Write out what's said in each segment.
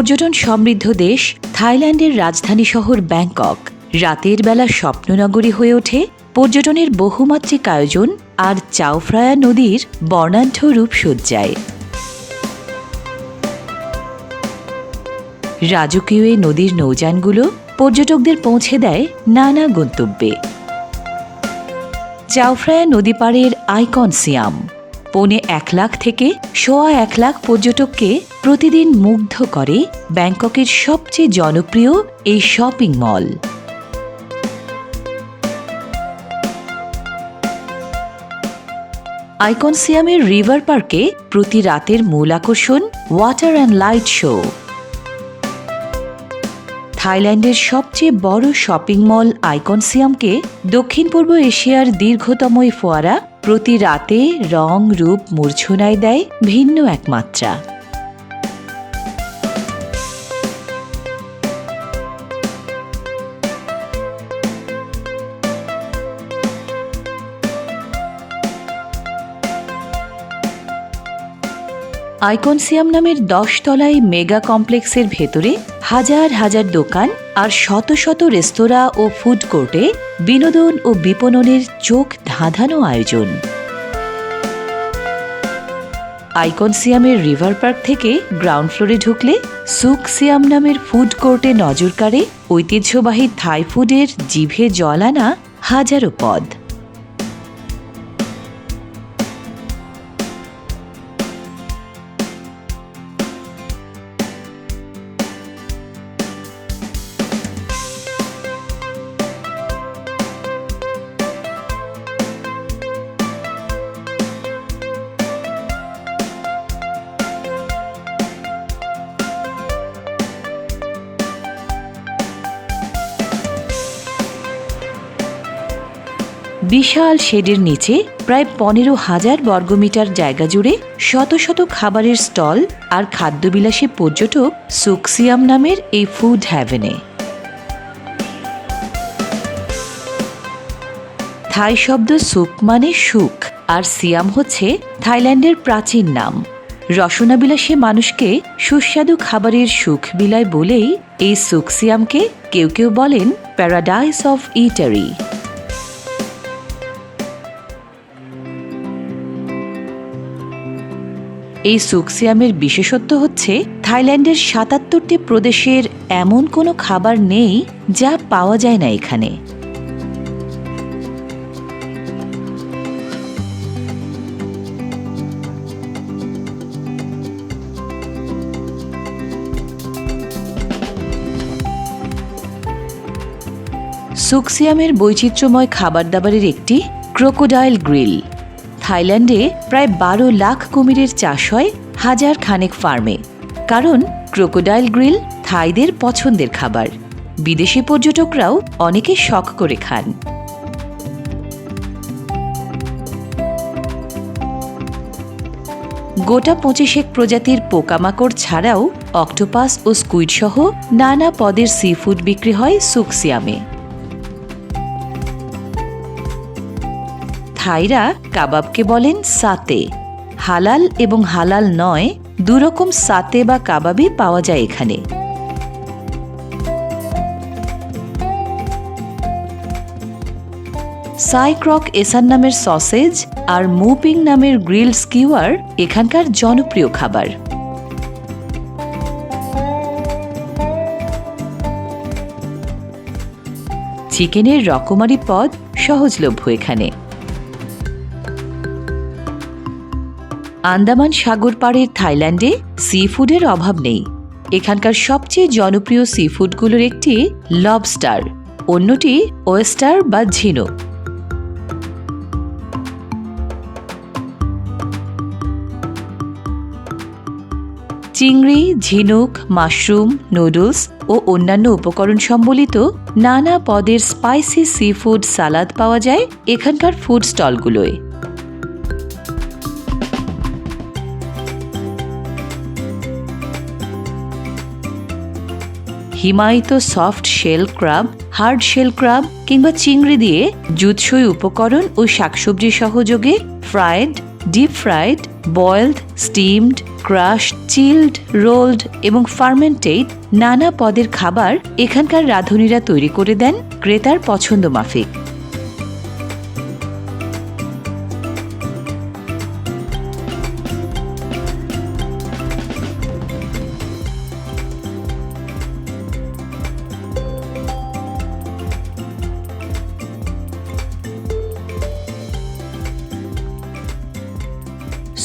পর্যটন সমৃদ্ধ দেশ থাইল্যান্ডের রাজধানী শহর ব্যাংকক। রাতের বেলা স্বপ্ননগরী হয়ে ওঠে পর্যটনের বহুমাত্রিক আয়োজন আর চাওফ্রায়া নদীর বর্ণাঢ্য রূপসজ্জায়। রাজকীয় নদীর নৌযানগুলো পর্যটকদের পৌঁছে দেয় নানা গন্তব্যে। চাওফ্রায়া নদী পাড়ের আইকন সিয়াম। পৌনে এক লাখ থেকে সোয়া এক লাখ পর্যটককে প্রতিদিন মুগ্ধ করে ব্যাংককের সবচেয়ে জনপ্রিয় এই শপিং মল। আইকন সিয়ামের রিভার পার্কে প্রতি রাতের মূল আকর্ষণ ওয়াটার অ্যান্ড লাইট শো। থাইল্যান্ডের সবচেয়ে বড় শপিং মল আইকনসিয়ামকে দক্ষিণ পূর্ব এশিয়ার দীর্ঘতম ফোয়ারা প্রতি রাতে রং রূপ মূর্ছনায় দেয় ভিন্ন এক মাত্রা। আইকনসিয়াম নামের দশতলায় মেগা কমপ্লেক্সের ভেতরে হাজার হাজার দোকান আর শত শত রেস্তোরাঁ ও ফুড কোর্টে বিনোদন ও বিপণনের চোখ ধাঁধানো আয়োজন। আইকনসিয়ামের রিভার পার্ক থেকে গ্রাউন্ড ফ্লোরে ঢুকলে সুক সিয়াম নামের ফুড কোর্টে নজর কাড়ে ঐতিহ্যবাহী থাই ফুডের জিভে জল আনা হাজারো পদ। বিশাল শেডের নিচে প্রায় পনেরো হাজার বর্গমিটার জায়গা জুড়ে শত শত খাবারের স্টল আর খাদ্যবিলাসী পর্যটক সুকসিয়াম নামের এই ফুড হ্যাভেনে থাই শব্দ সুক মানে সুখ, আর সিয়াম হচ্ছে থাইল্যান্ডের প্রাচীন নাম। রসনাবিলাসী মানুষকে সুস্বাদু খাবারের সুখ বিলায় বলেই এই সুকসিয়ামকে কেউ কেউ বলেন প্যারাডাইস অফ ইটারি এই সুকসিয়ামের বিশেষত্ব হচ্ছে, থাইল্যান্ডের সাতাত্তরটি প্রদেশের এমন কোনো খাবার নেই যা পাওয়া যায় না এখানে। সুকসিয়ামের বৈচিত্র্যময় খাবার দাবারের একটি ক্রোকোডাইল গ্রিল। থাইল্যান্ডে প্রায় বারো লাখ কুমিরের চাষ হয় হাজার খানেক ফার্মে। কারণ ক্রোকোডাইল গ্রিল থাইদের পছন্দের খাবার। বিদেশি পর্যটকরাও অনেকে শখ করে খান। গোটা পঁচিশেক প্রজাতির পোকামাকড় ছাড়াও অক্টোপাস ও স্কুইড সহ নানা পদের সি ফুড বিক্রি হয় সুকসিয়ামে। থাইরা কাবাবকে বলেন সাতে। হালাল এবং হালাল নয়, দুরকম সাতে বা কাবাবই পাওয়া যায় এখানে। সাইক্রক এসান নামের সসেজ আর মুপিং নামের গ্রিল স্কিওয়ার এখানকার জনপ্রিয় খাবার। চিকেনের রকমারি পদ সহজলভ্য এখানে। আন্দামান সাগর পাড়ের থাইল্যান্ডে সি ফুডের অভাব নেই। এখানকার সবচেয়ে জনপ্রিয় সি ফুডগুলোর একটি লবস্টার অন্যটি ওয়েস্টার বা ঝিনুক। চিংড়ি, ঝিনুক, মাশরুম, নুডলস ও অন্যান্য উপকরণ সম্বলিত নানা পদের স্পাইসি সি ফুড সালাদ পাওয়া যায় এখানকার ফুড স্টলগুলোয় হিমায়িত soft shell crab, hard shell crab কিংবা চিংড়ি দিয়ে জুৎসই উপকরণ ও শাকসবজি সহযোগে fried, deep fried boiled, steamed crush chilled, rolled এবং ফার্মেন্টেড নানা পদের খাবার এখানকার রাঁধুনিরা তৈরি করে দেন ক্রেতার পছন্দ মাফিক।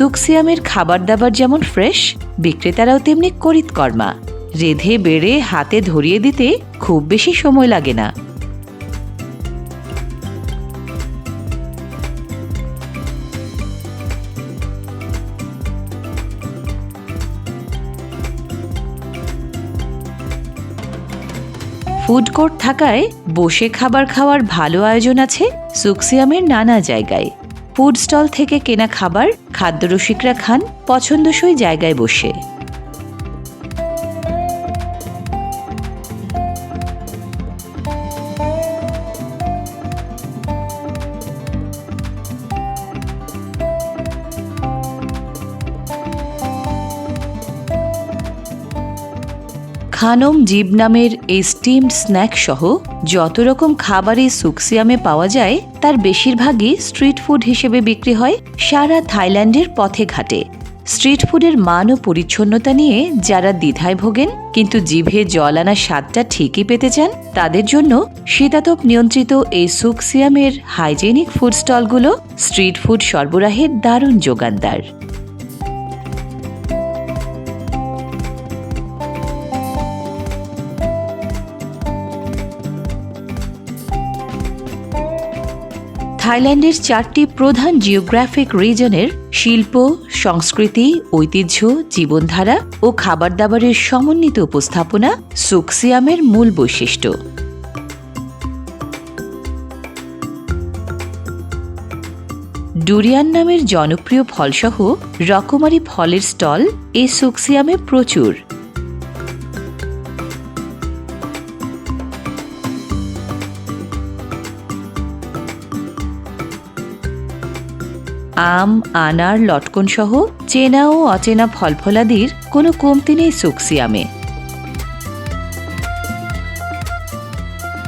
সুকসিয়ামের খাবার দাবার যেমন ফ্রেশ, বিক্রেতারাও তেমনি করিতকর্মা। রেধে, বেড়ে, হাতে ধরিয়ে দিতে খুব বেশি সময় লাগে না। ফুড কোর্ট থাকায় বসে খাবার খাওয়ার ভালো আয়োজন আছে সুকসিয়ামের নানা জায়গায়। ফুড স্টল থেকে কেনা খাবার খাদ্যরসিকরা খান পছন্দসই জায়গায় বসে। খানম জিব নামের এই স্টিমড স্ন্যাক সহ যত রকম খাবারই সুকসিয়ামে পাওয়া যায় তার বেশিরভাগই স্ট্রিট ফুড হিসেবে বিক্রি হয় সারা থাইল্যান্ডের পথে ঘাটে। স্ট্রিট ফুডের মান ও পরিচ্ছন্নতা নিয়ে যারা দ্বিধায় ভোগেন, কিন্তু জিভে জল আনা স্বাদটা ঠিকই পেতে চান, তাদের জন্য শীতাতপ নিয়ন্ত্রিত এই সুকসিয়ামের হাইজেনিক ফুড স্টলগুলো স্ট্রিট ফুড সরবরাহের দারুণ যোগানদার। থাইল্যান্ডের চারটি প্রধান জিওগ্রাফিক রিজনের শিল্প, সংস্কৃতি, ঐতিহ্য, জীবনধারা ও খাবার দাবারের সমন্বিত উপস্থাপনা সুকসিয়ামের মূল বৈশিষ্ট্য। ডুরিয়ান নামের জনপ্রিয় ফলসহ রকমারি ফলের স্টল এই সুকসিয়ামে প্রচুর। আম, আনার লটকন সহ চেনা ও অচেনা ফলফলাদির কোনো কমতি নেই সুকসিয়ামে।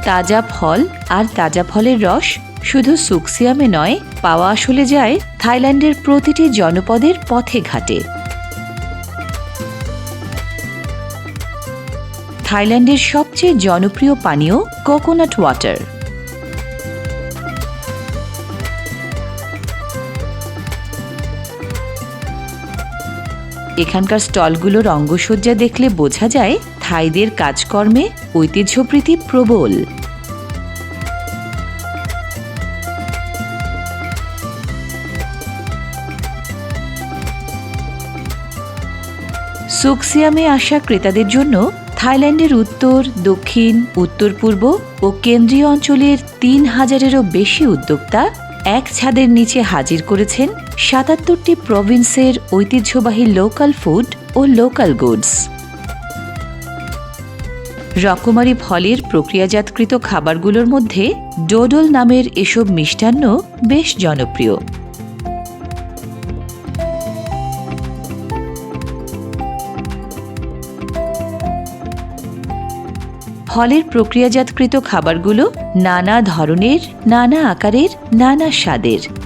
তাজা ফল আর তাজা ফলের রস শুধু সুকসিয়ামে নয়, পাওয়া আসলে যায় থাইল্যান্ডের প্রতিটি জনপদের পথে ঘাটে। থাইল্যান্ডের সবচেয়ে জনপ্রিয় পানীয় কোকোনাট ওয়াটার। এখানকার স্টলগুলোর অঙ্গসজ্জা দেখলে বোঝা যায় থাইদের কাজকর্মে ঐতিহ্যপ্রীতি প্রবল। সুকসিয়ামে আসা ক্রেতাদের জন্য থাইল্যান্ডের উত্তর, দক্ষিণ উত্তর পূর্ব ও কেন্দ্রীয় অঞ্চলের তিন হাজারেরও বেশি উদ্যোক্তা এক ছাদের নিচে হাজির করেছেন সাতাত্তরটি প্রভিন্সের ঐতিহ্যবাহী লোকাল ফুড ও লোকাল গুডস। রকমারি ফলের প্রক্রিয়াজাতকৃত খাবারগুলোর মধ্যে ডোডল নামের এসব মিষ্টান্ন বেশ জনপ্রিয়। ফলের প্রক্রিয়াজাতকৃত খাবারগুলো নানা ধরনের, নানা আকারের, নানা স্বাদের।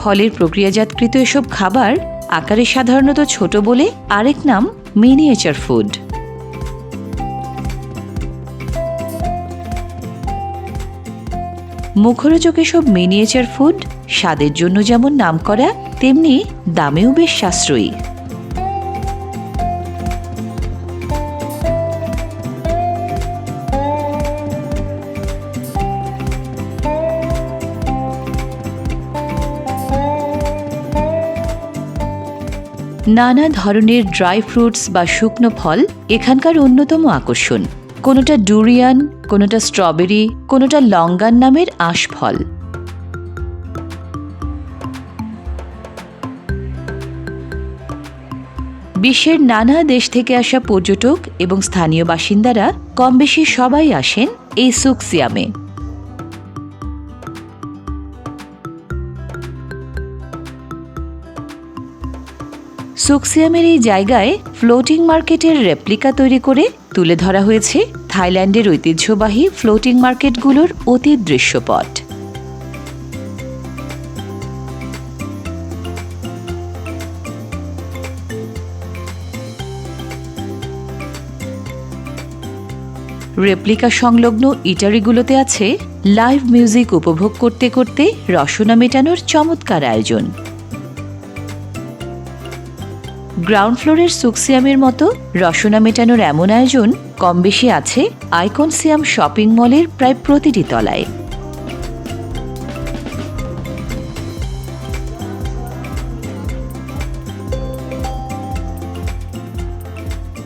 ফলের প্রক্রিয়াজাতকৃত এসব খাবার আকারে সাধারণত ছোট বলে আরেক নাম মিনিয়েচার ফুড। মুখরোচক এসব মিনিয়েচার ফুড স্বাদের জন্য যেমন নাম করা তেমনি দামেও বেশ সাশ্রয়ী। নানা ধরনের ড্রাই ফ্রুটস বা শুকনো ফল এখানকার অন্যতম আকর্ষণ। কোনোটা ডুরিয়ান কোনোটা স্ট্রবেরি কোনোটা লঙ্গান নামের আঁশফল বিশ্বের নানা দেশ থেকে আসা পর্যটক এবং স্থানীয় বাসিন্দারা কম বেশি সবাই আসেন এই সুকসিয়ামে। সুকসিয়ামের এই জায়গায় ফ্লোটিং মার্কেটের রেপ্লিকা তৈরি করে তুলে ধরা হয়েছে থাইল্যান্ডের ঐতিহ্যবাহী ফ্লোটিং মার্কেটগুলোর অতীত দৃশ্যপট। রেপ্লিকা সংলগ্ন ইটারিগুলোতে আছে লাইভ মিউজিক উপভোগ করতে করতে রসনা মেটানোর চমৎকার আয়োজন। গ্রাউন্ড ফ্লোরের সুকসিয়ামের মতো রসনা মেটানোর এমন আয়োজন কম বেশি আছে আইকনসিয়াম শপিং মলের প্রায় প্রতিটি তলায়।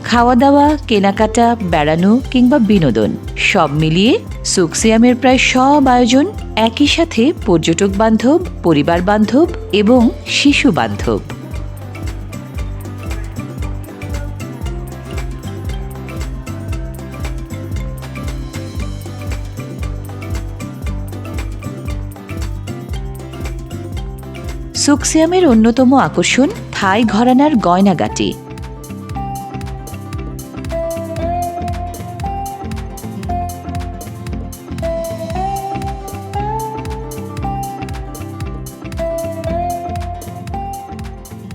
খাওয়া দাওয়া কেনাকাটা, বেড়ানো কিংবা বিনোদন সব মিলিয়ে সুকসিয়ামের প্রায় সব আয়োজন একই সাথে পর্যটক বান্ধব পরিবার বান্ধব এবং শিশু বান্ধব। সুকসিয়ামের অন্যতম আকর্ষণ থাই ঘরানার গয়নাগাটি।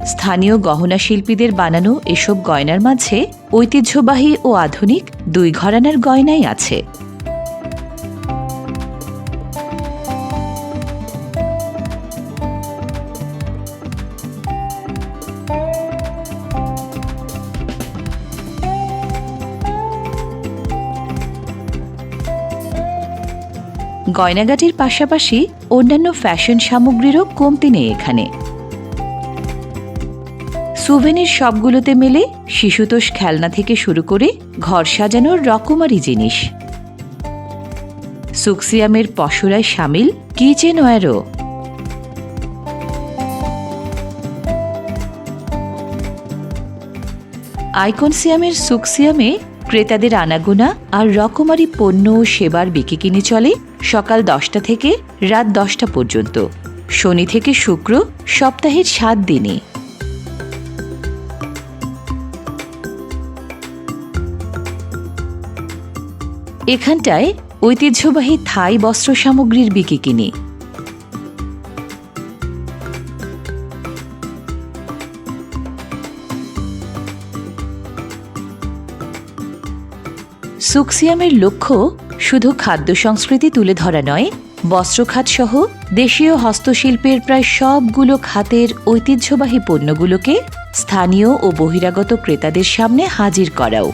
স্থানীয় গহনা শিল্পীদের বানানো এসব গয়নার মাঝে ঐতিহ্যবাহী ও আধুনিক দুই ঘরানার গয়নাই আছে। গয়নাগাটির পাশাপাশি অন্যান্য ফ্যাশন সামগ্রীরও কমতি নেই এখানে। সুভেনির সবগুলোতে মেলে শিশুতোষ খেলনা থেকে শুরু করে ঘর সাজানোর রকমারি জিনিস। সুকসিয়ামের পশরায় সামিল কিচেন ওয়ারও আইকনসিয়ামের সুকসিয়ামে ক্রেতাদের আনাগোনা আর রকমারি পণ্য ও সেবার বিকিকিনি চলে সকাল দশটা থেকে রাত দশটা পর্যন্ত। শনি থেকে শুক্র সপ্তাহের সাত দিনে। এখানটায় ঐতিহ্যবাহী থাই বস্ত্র সামগ্রীর বিকিকিনি সুকসিয়ামের লক্ষ্য শুধু খাদ্য সংস্কৃতি তুলে ধরা নয় বস্ত্রখাত সহ দেশীয় হস্তশিল্পের প্রায় সবগুলো খাতের ঐতিহ্যবাহী পণ্যগুলোকে স্থানীয় ও বহিরাগত ক্রেতাদের সামনে হাজির করাও।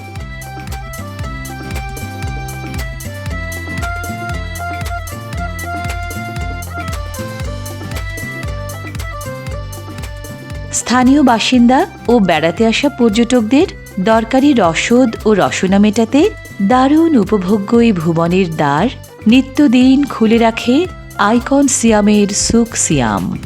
স্থানীয় বাসিন্দা ও বেড়াতে আসা পর্যটকদের দরকারি রসদ ও রসনা মেটাতে দারুণ উপভোগ্য এই ভুবনের দ্বার। নিত্যদিন খুলে রাখে আইকন সিয়ামের সুখ সিয়াম।